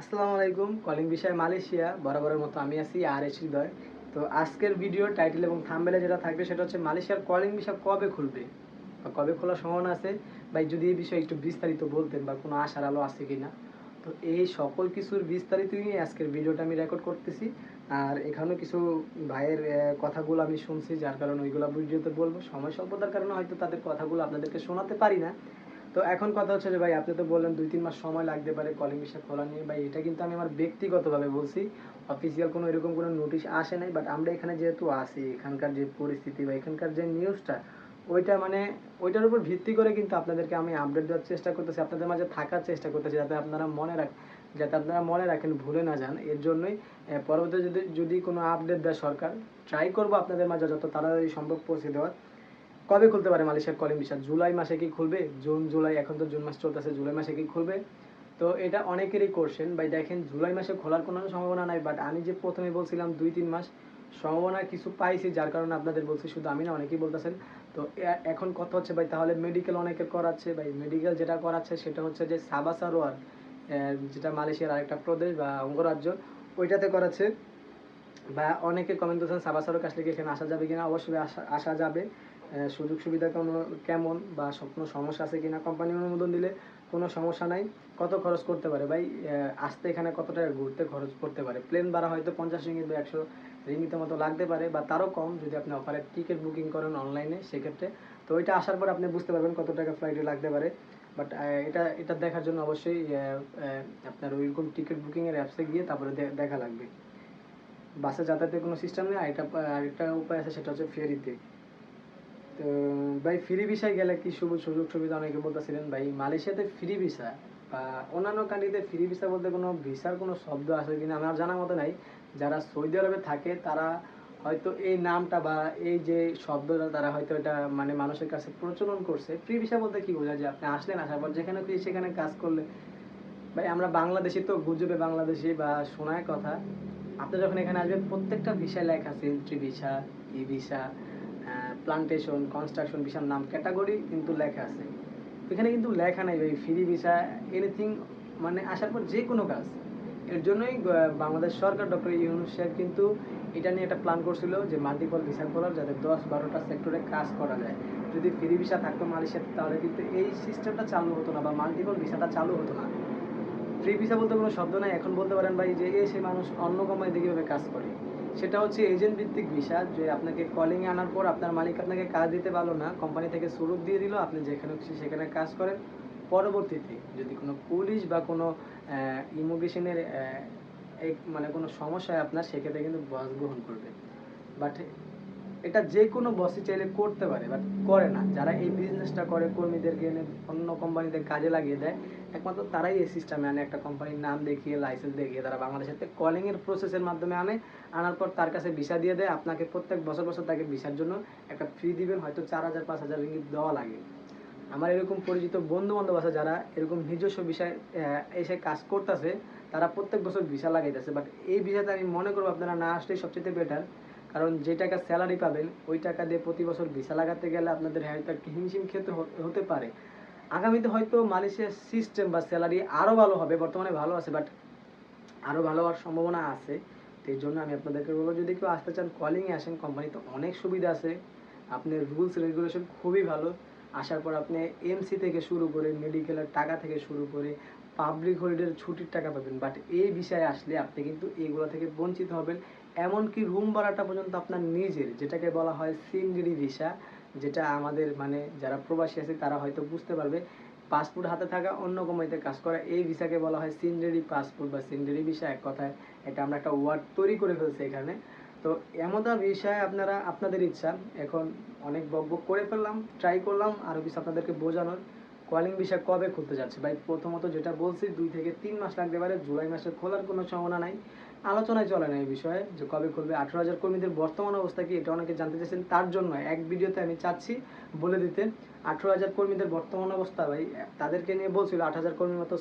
আসসালামু আলাইকুম, কলিং বিষয় মালয়েশিয়া, বরাবরের মতো আমি আছি আর এস হৃদয়। তো আজকের ভিডিও টাইটেল এবং থামবেলে যেটা থাকবে সেটা হচ্ছে মালয়েশিয়ার কলিং বিষয় কবে খুলবে বা কবে খোলার সম্ভাবনা আছে? বা যদি এই বিষয়ে একটু বিস্তারিত বলতেন বা কোনো আশার আলো আছে কিনা? তো এই সকল কিছুর বিস্তারিত নিয়ে আজকের ভিডিওটা আমি রেকর্ড করতেছি। আর এখানেও কিছু ভাইয়ের কথাগুলো আমি শুনছি, যার কারণে ওইগুলো ভিডিওতে বলব। সময় স্বল্পতার কারণে হয়তো তাদের কথাগুলো আপনাদেরকে শোনাতে পারি না। তো এখন কথা হচ্ছে যে ভাই আপনি তো বললেন দুই তিন মাস সময় লাগতে পারে কলিং বিষয় খোলা নিয়ে। ভাই এটা কিন্তু আমি আমার ব্যক্তিগতভাবে বলছি। অফিসিয়াল কোনো এরকম কোনো নোটিশ আসে নাই বাট আমরা এখানে যেহেতু আছি এখানকার যে পরিস্থিতি বা এখানকার যে নিউজটা ওইটা মানে ওইটার উপর ভিত্তি করে কিন্তু আপনাদেরকে আমি আপডেট দেওয়ার চেষ্টা করতেছি আপনাদের মাঝে থাকার চেষ্টা করতেছি যাতে আপনারা মনে রাখ যাতে আপনারা মনে রাখেন ভুলে না যান। এর জন্যই আহ, পরবর্তীতে যদি যদি কোনো আপডেট দেয় সরকার ট্রাই করব আপনাদের মাঝে যত তাড়াতাড়ি সম্ভব পৌঁছে দেওয়ার। কবে খুলতে পারে মালয়েশিয়ার কলিং ভিসা জুলাই মাসে কি খুলবে? জুন, জুলাই, এখন তো জুন মাস চলতেছে, জুলাই মাসে কি খুলবে? তো এটা অনেকেরই কোশ্চেন ভাই দেখেন জুলাই মাসে খোলার কোনো সম্ভাবনা নাই বাট আমি যে প্রথমে বলছিলাম দুই, তিন মাস, সম্ভাবনা কিছু পাইছি, যার কারণে আপনাদের বলছি, শুধু আমি না, অনেকেই বলতেছেন। তো এখন কথা হচ্ছে, ভাই, তাহলে মেডিকেল অনেকের করাচ্ছে, ভাই মেডিকেল যেটা করাচ্ছে, সেটা হচ্ছে যে সাবাসা রোয়ার যেটা মালয়েশিয়ার আরেকটা প্রদেশ বা অঙ্গরাজ্য, ওইটাতে করাচ্ছে। বা অনেকে কমেন্ট করছেন সাবাসারও কাছ থেকে এখানে আসা যাবে কিনা? অবশ্যই আসা আসা যাবে। সুযোগ সুবিধা কোনো কেমন বা কোনো সমস্যা আছে কিনা কোম্পানি অনুমোদন দিলে কোনো সমস্যা নাই। কত খরচ করতে পারে? ভাই আসতে এখানে কত টাকা ঘুরতে খরচ করতে পারে? প্লেন ভাড়া হয়তো পঞ্চাশ রিঙ্গিত বা একশো রিঙ্গিতের মতো লাগতে পারে বা তারও কম যদি আপনি অফারের টিকিট বুকিং করেন অনলাইনে সেক্ষেত্রে। তো ওইটা আসার পর আপনি বুঝতে পারবেন কত টাকা ফ্লাইটে লাগতে পারে। বাট এটা এটা দেখার জন্য অবশ্যই আপনার ওইরকম টিকিট বুকিংয়ের অ্যাপসে গিয়ে তারপরে দেখা লাগবে। বাসে যাতায়াতের কোনো সিস্টেম নেই আরেকটা আরেকটা উপায় আছে, সেটা হচ্ছে ফেরিতে তো ভাই ফ্রি ভিসায় গেলে কি সুযোগ সুবিধা? অনেকে বলতেছিলেন, ভাই, মালয়েশিয়াতে ফ্রি ভিসা বা অন্যান্য কান্ট্রিতে ফ্রি ভিসা বলতে কোনো ভিসার কোনো শব্দ আছে কিনা? আমার জানার মতো নাই। যারা সৌদি আরবে থাকে, তারা হয়তো এই নামটা বা এই যে শব্দটা তারা হয়তো এটা মানে মানুষের কাছে প্রচলন করছে। ফ্রি ভিসা বলতে কি বোঝায় যে আপনি আসলেন, আসার পর যেখানে খুশি সেখানে কাজ করলে। ভাই, আমরা বাংলাদেশি তো গুজবে বাংলাদেশি বা শোনায় কথা। আপনি যখন এখানে আসবেন, প্রত্যেকটা ভিসায় লেখা আছে entry visa e visa plantation construction ভিসার নাম ক্যাটাগরি কিন্তু লেখা আছে। এখানে কিন্তু লেখা নাই ভাই ফ্রি ভিসা এনিথিং মানে আসার পর যে কোনো কাজ। এর জন্যই বাংলাদেশ সরকার ডক্টর ইউনুস সাহেব কিন্তু এটা নিয়ে একটা প্ল্যান করছিল যে মাল্টিপল ভিসা খোলার যাতে দশ বারোটা সেক্টরে কাজ করা যায়। যদি ফ্রি ভিসা থাকতো মালয়েশিয়াতে, তাহলে কিন্তু এই সিস্টেমটা চালু হতো না বা মাল্টিপল ভিসাটা চালু হতো না। ফ্রি ভিসা বলতে কোনো শব্দ নাই, এখন বলতে পারেন ভাই যে এসে মানুষ অন্য কোম্পানিতে কীভাবে কাজ করে। সেটা হচ্ছে এজেন্ট ভিত্তিক ভিসা, যে আপনাকে কলিং আনার পর আপনার মালিক আপনাকে কাজ দিতে পারল না কোম্পানি থেকে সুরুপ দিয়ে দিল, আপনি যেখানে সেখানে কাজ করেন। পরবর্তীতে যদি কোনো পুলিশ বা কোনো ইমিগ্রেশনের মানে কোনো সমস্যা হয় আপনার, সেক্ষেত্রে কিন্তু বস গ্রহণ করবে। বাট এটা যে কোনো বসই চাইলে করতে পারে বাট করে না। যারা এই বিজনেসটা করে, কর্মীদেরকে এনে অন্য কোম্পানিতে কাজে লাগিয়ে দেয়, একমাত্র তারাই এই সিস্টেমে আনে, একটা কোম্পানির নাম দেখিয়ে লাইসেন্স দেখিয়ে তারা বাংলাদেশের কলিং এর প্রসেসের মাধ্যমে আনে, আনার পর তার কাছে ভিসা দিয়ে দেয়। আপনাকে প্রত্যেক বছর বছর তাকে ভিসার জন্য একটা ফ্রি দিবেন, হয়তো চার হাজার, পাঁচ হাজার রিঙ্গিত দেওয়া লাগে। আমার এরকম পরিচিত বন্ধু বান্ধব আছে যারা এরকম নিজস্ব বিষয় এসে কাজ করতেছে, তারা প্রত্যেক বছর ভিসা লাগাইতেছে বাট এই ভিসাতে আমি মনে করব আপনারা না আসলেই সবচেয়ে বেটার কারণ যে টাকা স্যালারি পাবেন, ওই টাকা দিয়ে প্রতি বছর ভিসা লাগাতে গেলে আপনাদের হয়তো একটু হিমশিম খেতে হতে পারে। আগামীতে হয়তো মালয়েশিয়ার সিস্টেম বা স্যালারি আরও ভালো হবে, বর্তমানে ভালো আছে বাট আরও ভালো হওয়ার সম্ভাবনা আছে। তো এই জন্য আমি আপনাদেরকে বলব, যদি কেউ আসতে চান কলিংয়ে আসেন কোম্পানিতে অনেক সুবিধা আছে। আপনার রুলস রেগুলেশন খুবই ভালো। আসার পর আপনি এমসি থেকে শুরু করে মেডিকেলের টাকা থেকে শুরু করে পাবলিক হলিডের ছুটির টাকা পাবেন। বাট এই বিষয়ে আসলে আপনি কিন্তু এইগুলো থেকে বঞ্চিত হবেন। এমনকি রুম ভাড়াটা পর্যন্ত আপনার নিজের, যেটাকে বলা হয় সিন্ডিরি ভিসা, যেটা আমাদের মানে যারা প্রবাসী আছে তারা হয়তো বুঝতে পারবে। পাসপোর্ট হাতে থাকা অন্য কোম্পানিতে কাজ করা, এই ভিসাকে বলা হয় সিন্ডারি পাসপোর্ট বা সিন্ডারি ভিসা এক কথায়। এটা আমরা একটা ওয়ার্ড তৈরি করে ফেলছি এখানে। তো এমতা বিষয়ে আপনারা, আপনাদের ইচ্ছা। এখন অনেক বকবক করে ফেললাম ট্রাই করলাম আরও কিছু আপনাদেরকে বোঝানোর। কলিং ভিসা কবে খুলতে যাচ্ছে? ভাই, প্রথমত যেটা বলছি, দুই থেকে তিন মাস লাগতে পারে, জুলাই মাসে খোলার কোনো সম্ভাবনা নাই। আলোচনায় চলে না এই বিষয়ে যে কবে খুলবে আঠারো হাজার কর্মীদের বর্তমান অবস্থা কি? এটা অনেকে জানতে চাইছেন। তার জন্য এক ভিডিওতে আমি চাচ্ছি বলে দিতে। আঠারো হাজার কর্মীদের বর্তমান অবস্থা ভাই, তাদেরকে নিয়ে বলছিল আট হাজার কর্মীর মতো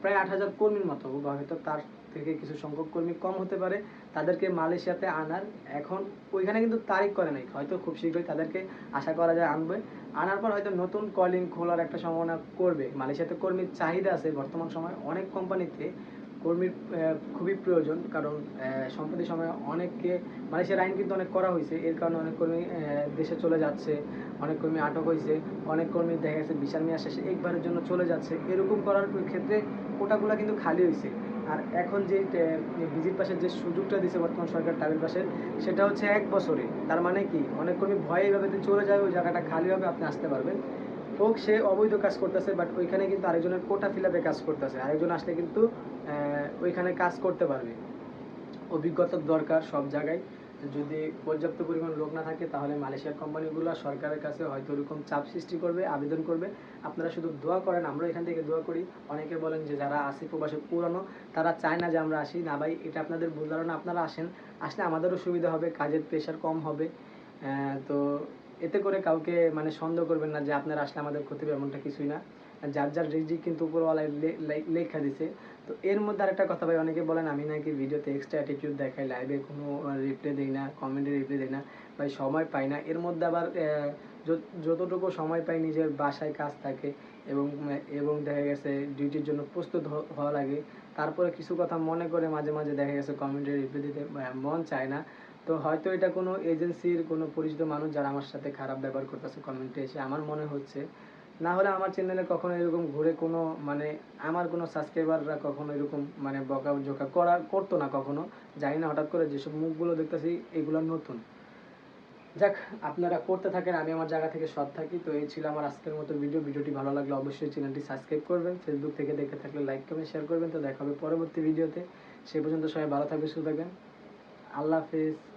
প্রায় আট হাজার কর্মীর মতো বা হয়তো তার থেকে কিছু সংখ্যক কর্মী কম হতে পারে। তাদেরকে মালয়েশিয়াতে আনার এখন ওইখানে কিন্তু তারিখ করে নাই। হয়তো খুব শীঘ্রই তাদেরকে আশা করা যায় আনবে। আনার পর হয়তো নতুন কলিং খোলার একটা সম্ভাবনা করবে। মালয়েশিয়াতে কর্মীর চাহিদা আছে বর্তমান সময়। অনেক কোম্পানিতে কর্মীর খুবই প্রয়োজন, কারণ সম্প্রতি সময়ে অনেককে, মালয়েশিয়ার আইন কিন্তু অনেক করা হয়েছে, এর কারণে অনেক কর্মী দেশে চলে যাচ্ছে, অনেক কর্মী আটক হয়েছে, অনেক কর্মী দেখা গেছে বিচার মেয়াদ শেষে একবারের জন্য চলে যাচ্ছে, এরকম করার ক্ষেত্রে কোটাগুলো কিন্তু খালি হয়েছে। আর এখন যে ভিজিট পাশের যে সুযোগটা দিছে বর্তমান সরকার ট্রাভেল পাশের সেটা হচ্ছে এক বছরে। তার মানে কি, অনেক কর্মী ভয়ে এইভাবে যে চলে যাবে ওই জায়গাটা খালি হবে, আপনি আসতে পারবেন। হোক সে অবৈধ কাজ করতেছে বাট ওইখানে কিন্তু আরেকজনের কোটা ফিল কাজ করতেছে। আরেকজন আসলে কিন্তু ওইখানে কাজ করতে পারবে। অভিজ্ঞতার দরকার সব জায়গায়। যদি পর্যাপ্ত পরিমাণ লোক না থাকে, তাহলে মালয়েশিয়ার কোম্পানিগুলো সরকারের কাছে হয়তো ওরকম চাপ সৃষ্টি করবে, আবেদন করবে। আপনারা শুধু দোয়া করেন, আমরা এখান থেকে দোয়া করি। অনেকে বলেন যে, যারা আসি প্রবাসে পুরানো, তারা চায় না যে আমরা আসি। না ভাই, এটা আপনাদের ভুল ধারণা, আপনারা আসেন। আসলে আমাদেরও সুবিধা হবে, কাজের প্রেশার কম হবে। তো এতে করে কাউকে মানে সন্দেহ করবেন না যে আপনারা আসলে আমাদের ক্ষতি হবে এমনটা কিছুই না। যার যার রিজিক কিন্তু উপরওয়ালায় লেখা দিছে। তো এর মধ্যে আরেকটা কথা ভাই, অনেকে বলেন, আমি নাকি ভিডিওতে এক্সট্রা অ্যাটিটিউড দেখাই লাইভে কোনো রিপ্লাই দিই না কমেন্টে রিপ্লাই দিই না। ভাই, সময় পাই না। এর মধ্যে আবার যতটুকু সময় পাই নিজের বাসায় কাজ থাকে এবং এবং দেখা গেছে ডিউটির জন্য প্রস্তুত হওয়া লাগে। তারপরে কিছু কথা মনে করে মাঝে মাঝে দেখা গেছে কমেন্টে রিপ্লাই দিতে মন চায় না। তো হয়তো এটা কোনো এজেন্সির কোনো পরিচিত মানুষ যারা আমার সাথে খারাপ ব্যবহার করতেছে কমেন্টে এসে আমার মনে হচ্ছে। না হলে আমার চ্যানেলে কখনো এরকম ঘুরে কোনো মানে আমার কোনো সাবস্ক্রাইবাররা কখনো এরকম মানে বকা জোকা করা করতো না কখনো। জানি না, হঠাৎ করে যেসব মুখগুলো দেখতেছি এগুলো নতুন। যাক, আপনারা করতে থাকেন, আমি আমার জায়গা থেকে সৎ থাকি। তো এই ছিল আমার আজকের মতো ভিডিও ভিডিওটি ভালো লাগলে অবশ্যই চ্যানেলটি সাবস্ক্রাইব করবেন। ফেসবুক থেকে দেখে থাকলে লাইক কমেন্ট শেয়ার করবেন। তো দেখা হবে পরবর্তী ভিডিওতে সে পর্যন্ত সবাই ভালো থাকবে সুস্থ থাকবেন। আল্লাহ হাফিজ।